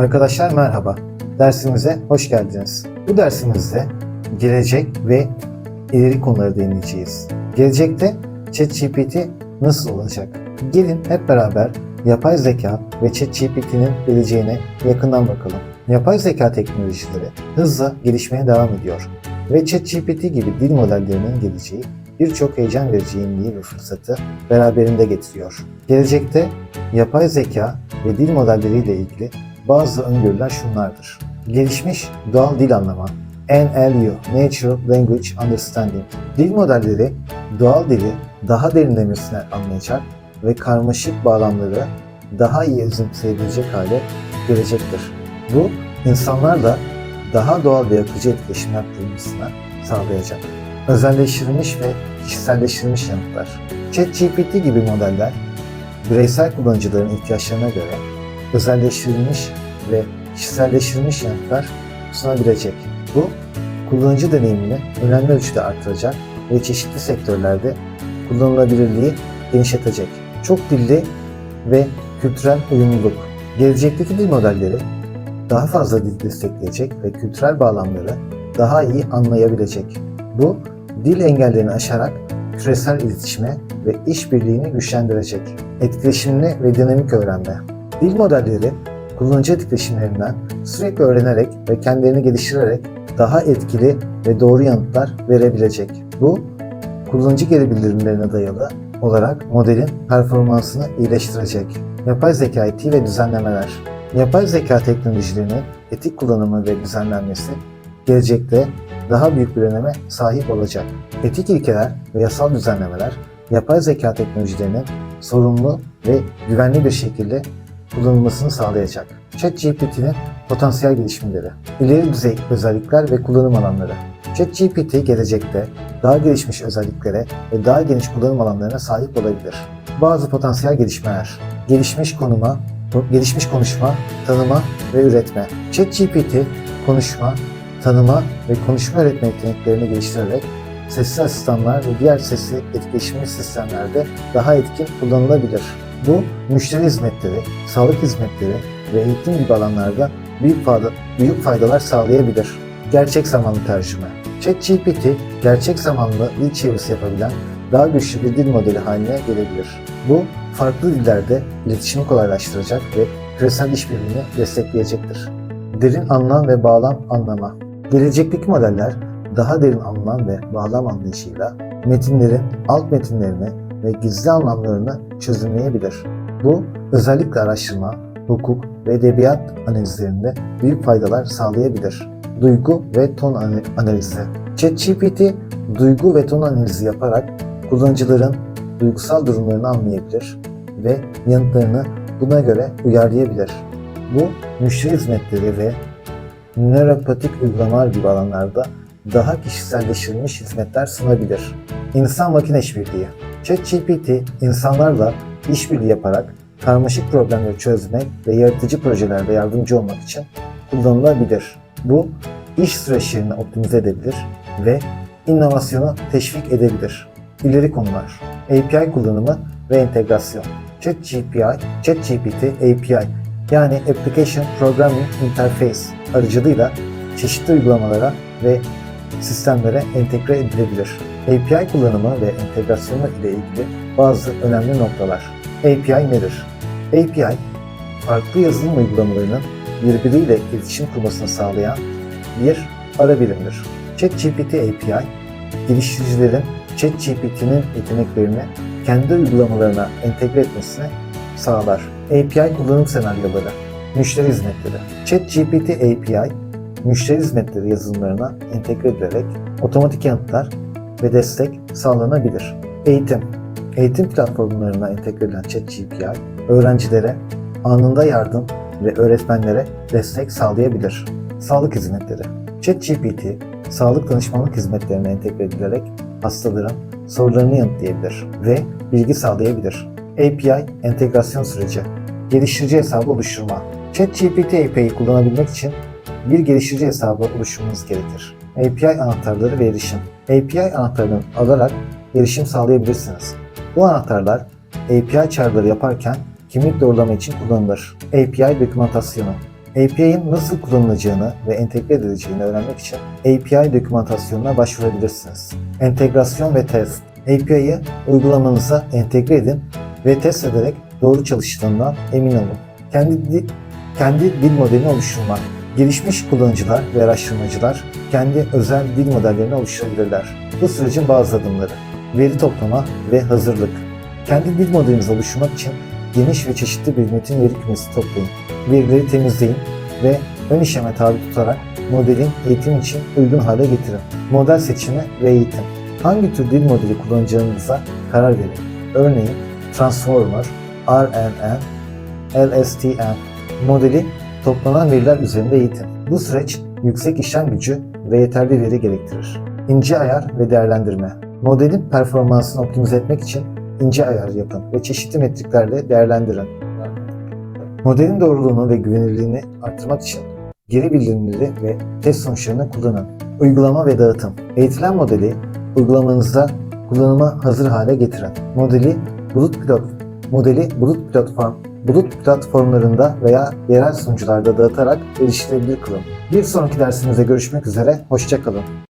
Arkadaşlar merhaba. Dersimize hoş geldiniz. Bu dersimizde gelecek ve ileri konuları değineceğiz. Gelecekte ChatGPT nasıl olacak? Gelin hep beraber yapay zeka ve ChatGPT'nin geleceğine yakından bakalım. Yapay zeka teknolojileri hızla gelişmeye devam ediyor ve ChatGPT gibi dil modellerinin geleceği birçok heyecan verici yeniliği ve fırsatı beraberinde getiriyor. Gelecekte yapay zeka ve dil modelleriyle ilgili bazı öngörüler şunlardır. Gelişmiş doğal dil anlama, NLU, Natural Language Understanding. Dil modelleri doğal dili daha derinlemesine anlayacak ve karmaşık bağlamları daha iyi özümseyebilecek hale gelecektir. Bu, insanlarla daha doğal ve akıcı etkileşim yaptırmasına sağlayacak. Özelleştirilmiş ve kişiselleştirilmiş yanıtlar. ChatGPT gibi modeller, bireysel kullanıcıların ihtiyaçlarına göre özelleştirilmiş ve kişiselleştirilmiş yanıtlar sunabilecek. Bu, kullanıcı deneyimini önemli ölçüde artıracak ve çeşitli sektörlerde kullanılabilirliği genişletecek. Çok dilli ve kültürel uyumluluk. Gelecekteki dil modelleri daha fazla dil destekleyecek ve kültürel bağlamları daha iyi anlayabilecek. Bu, dil engellerini aşarak küresel iletişime ve işbirliğini güçlendirecek. Etkileşimli ve dinamik öğrenme. Dil modelleri kullanıcı etkileşimlerinden sürekli öğrenerek ve kendilerini geliştirerek daha etkili ve doğru yanıtlar verebilecek. Bu, kullanıcı geri bildirimlerine dayalı olarak modelin performansını iyileştirecek. Yapay zeka etiği ve düzenlemeler. Yapay zeka teknolojilerinin etik kullanımı ve düzenlenmesi gelecekte daha büyük bir öneme sahip olacak. Etik ilkeler ve yasal düzenlemeler yapay zeka teknolojilerinin sorumlu ve güvenli bir şekilde kullanılmasını sağlayacak. ChatGPT'nin potansiyel gelişimleri, ileri düzey özellikler ve kullanım alanları. ChatGPT gelecekte daha gelişmiş özelliklere ve daha geniş kullanım alanlarına sahip olabilir. Bazı potansiyel gelişmeler, gelişmiş konuma, gelişmiş konuşma, tanıma ve üretme. ChatGPT konuşma, tanıma ve konuşma öğretme yeteneklerini geliştirerek sesli asistanlar ve diğer sesli etkileşimli sistemlerde daha etkin kullanılabilir. Bu, müşteri hizmetleri, sağlık hizmetleri ve eğitim gibi alanlarda büyük, fayda, büyük faydalar sağlayabilir. Gerçek zamanlı tercüme. ChatGPT, gerçek zamanlı dil çevirisi yapabilen daha güçlü bir dil modeli haline gelebilir. Bu, farklı dillerde iletişimi kolaylaştıracak ve küresel işbirliğini destekleyecektir. Derin anlam ve bağlam anlama. Gelecekteki modeller daha derin anlam ve bağlam anlayışıyla metinlerin alt metinlerini ve gizli anlamlarını çözümleyebilir. Bu özellikle araştırma, hukuk ve edebiyat analizlerinde büyük faydalar sağlayabilir. Duygu ve ton ana- analizi. ChatGPT duygu ve ton analizi yaparak kullanıcıların duygusal durumlarını anlayabilir ve yanıtlarını buna göre uyarlayabilir. Bu müşteri hizmetleri ve nöropatik uygulamalar gibi alanlarda daha kişiselleştirilmiş hizmetler sunabilir. İnsan makine işbirliği. ChatGPT insanlarla işbirliği yaparak karmaşık problemleri çözmek ve yaratıcı projelerde yardımcı olmak için kullanılabilir. Bu iş süreçlerini optimize edebilir ve inovasyonu teşvik edebilir. İleri konular. API kullanımı ve entegrasyon. ChatGPT, ChatGPT API yani Application Programming Interface aracılığıyla çeşitli uygulamalara ve sistemlere entegre edilebilir. API kullanımı ve entegrasyonu ile ilgili bazı önemli noktalar. API nedir? API, farklı yazılım uygulamalarının birbiriyle iletişim kurmasını sağlayan bir ara birimdir. ChatGPT API, geliştiricilerin ChatGPT'nin yeteneklerini kendi uygulamalarına entegre etmesini sağlar. API kullanım senaryoları, müşteri hizmetleri. ChatGPT API, müşteri hizmetleri yazılımlarına entegre edilerek otomatik yanıtlar ve destek sağlanabilir. Eğitim. Eğitim platformlarına entegre edilen ChatGPT, öğrencilere anında yardım ve öğretmenlere destek sağlayabilir. Sağlık hizmetleri. ChatGPT, sağlık danışmanlık hizmetlerine entegre edilerek hastaların sorularını yanıtlayabilir ve bilgi sağlayabilir. API entegrasyon süreci. Geliştirici hesabı oluşturma. ChatGPT API'yi kullanabilmek için bir geliştirici hesabı oluşturmanız gerekir. API anahtarları ve erişim. API anahtarını alarak erişim sağlayabilirsiniz. Bu anahtarlar API çağrıları yaparken kimlik doğrulama için kullanılır. API dokümantasyonu. API'nin nasıl kullanılacağını ve entegre edileceğini öğrenmek için API dokümantasyonuna başvurabilirsiniz. Entegrasyon ve test. API'yi uygulamanıza entegre edin ve test ederek doğru çalıştığından emin olun. Kendi kendi dil modelini oluşturmak. Gelişmiş kullanıcılar ve araştırmacılar kendi özel dil modellerini oluşturabilirler. Bu sürecin bazı adımları. Veri toplama ve hazırlık. Kendi dil modelinizi oluşturmak için geniş ve çeşitli bir metin veri kümesi toplayın. Verileri temizleyin ve ön işleme tabi tutarak modelin eğitim için uygun hale getirin. Model seçimi ve eğitim. Hangi tür dil modeli kullanacağınıza karar verin. Örneğin Transformer, RNN, LSTM modeli toplanan veriler üzerinde eğitim. Bu süreç yüksek işlem gücü ve yeterli veri gerektirir. İnce ayar ve değerlendirme. Modelin performansını optimize etmek için ince ayar yapın ve çeşitli metriklerle değerlendirin. Modelin doğruluğunu ve güvenilirliğini arttırmak için geri bildirimleri ve test sonuçlarını kullanın. Uygulama ve dağıtım. Eğitilen modeli uygulamanızda kullanıma hazır hale getirin. Modeli bulut pilot modeli bulut platform bulut platformlarında veya yerel sunucularda dağıtarak erişilebilir kılın. Bir sonraki dersimizde görüşmek üzere, hoşçakalın.